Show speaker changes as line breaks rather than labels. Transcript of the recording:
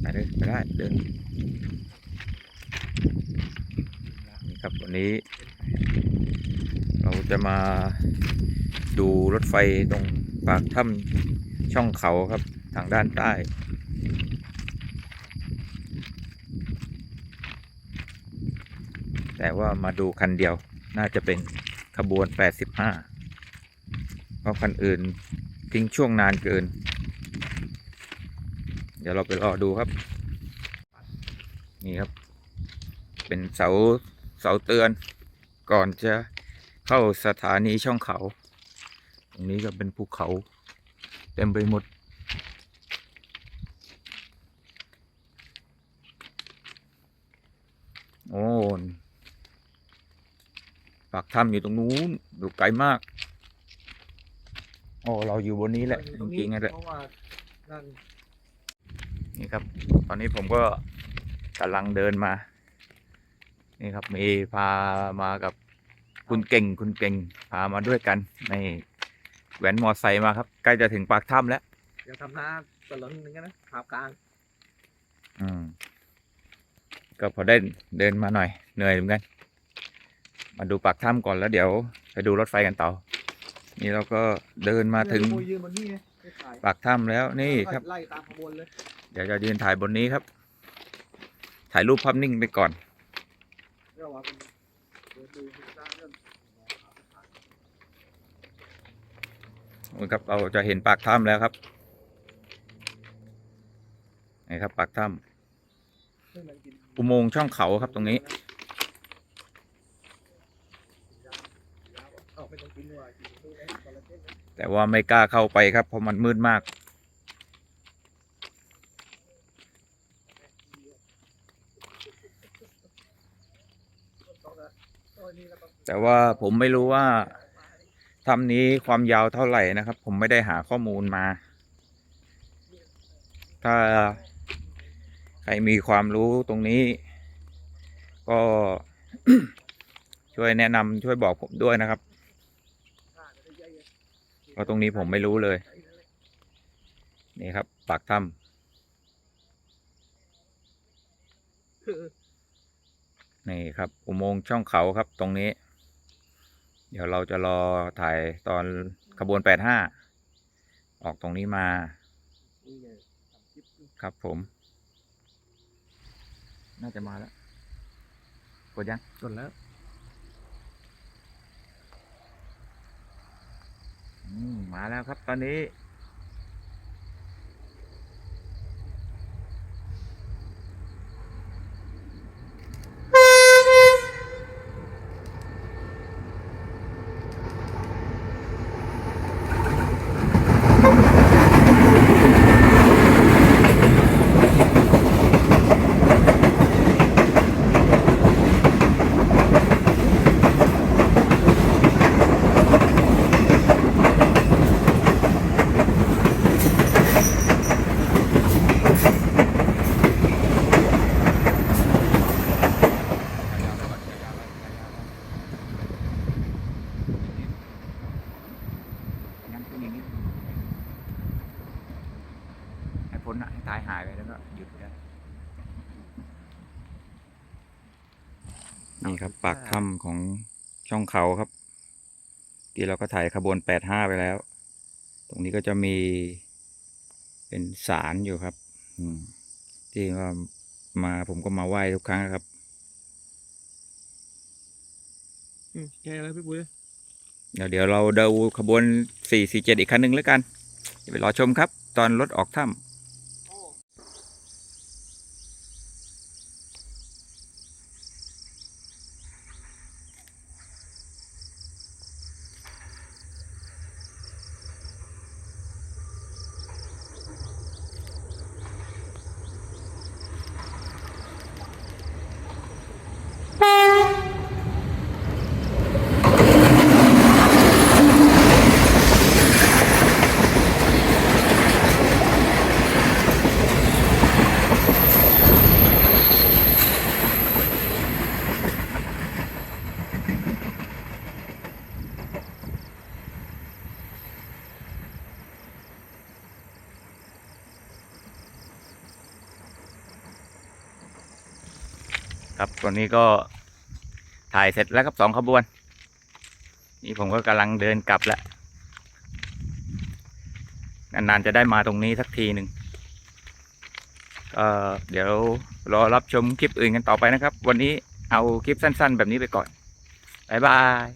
ไปเลยไปได้เดินนี่ครับวันนี้ เราจะมาดูรถไฟตรงปากถ้ำช่องเขาครับทางด้านใต้แต่ว่ามาดูคันเดียวน่าจะเป็นขบวน 85 เพราะคันอื่นทิ้งช่วงนานเกิน เดี๋ยวเราไปรอดูครับ นี่ครับ เป็นเสาเสาเตือน ก่อนจะเข้าสถานีช่องเขา ตรงนี้ก็เป็นภูเขาเต็มไปหมดโอ้ปากถ้ำอยู่ตรงนู้นอยู่ไกลมาก โอ้ เราอยู่บนนี้แหละ จริงๆนะแหละ
เพราะว่านั่น
นี่ครับ ตอนนี้ผมก็กำลังเดินมา นี่ครับมีพามากับคุณเก่งคุณเก่งพามาด้วยกันในแหวนมอไซค์มาครับ ใกล้จะถึงปากถ้ำแล้ว
ยังทำหน้าตะลึงนึงนะขาวกลาง
อืมก็พอได้เดินมาหน่อยเหนื่อยเหมือนกัน มาดูปากถ้ำก่อนแล้วเดี๋ยว ไปดูรถไฟกันต่อ นี่เราก็เดินมาถึง
โมยยืนบนนี่ไงไม่ถ่าย
ปากถ้ำแล้วนี่ครับ
ไล่ตามขบวนเลย
เดี๋ยวจะยืนถ่ายบนนี้ครับ ถ่ายรูปภาพนิ่งไปก่อน
เรียกว่าเป็นเดินดูดูด้านเรื่อง
นี่ครับ เราจะเห็นปากถ้ำแล้วครับนี่ครับ ปากถ้ำอุโมงค์ช่องเขาครับตรงนี้แต่ว่าไม่กล้าเข้าไปครับ เพราะมันมืดมาก
ต้องนะต้องอันนี้ แต่
ว่าผมไม่รู้ว่าถ้ำนี้ความยาวเท่าไหร่นะครับ ผมไม่ได้หาข้อมูลมา ถ้าใครมีความรู้ตรงนี้ ก็ช่วยแนะนำช่วยบอกผมด้วยนะครับ
เพ
ราะตรงนี้ผมไม่รู้เลย นี่ครับปากถ้ำ นี่ครับอุโมงค์ช่องเขาครับตรงนี้ เดี๋ยวเราจะรอถ่ายตอนขบวนแปดห้าออกตรงนี้มา
นี่ไงทำคลิป
ครับผม น่าจะมาแล้วกดยัง
จนแล้ว
อืมมาแล้วครับตอนนี้งั้นขึ้นอย่างนี้ให้ พ้นอะให้ตายหายไปแล้วก็หยุดได้นี่ครับ ปากถ้ำของช่องเขาครับ ที่เราก็ถ่ายขบวนแปดห้าไปแล้ว ตรงนี้ก็จะมีเป็นศาลอยู่ครับอืมที่ว่ามาผมก็มาไหว้ทุกครั้งครับ
อืมแค่แล้วพี่ปุ้ย
เดี๋ยวเดี๋ยวเราดูขบวน447อีกคันหนึ่งแล้วกัน เดี๋ยวไปรอชมครับ ตอนรถออกถ้ำ ครับวันนี้ก็ถ่ายเสร็จแล้วครับสองขบวน นี่ผมก็กำลังเดินกลับแล้วนานๆจะได้มาตรงนี้สักทีหนึ่งก็เดี๋ยวรอรับชมคลิปอื่นกันต่อไปนะครับ วันนี้เอาคลิปสั้นๆ แบบนี้ไปก่อน บ๊ายบาย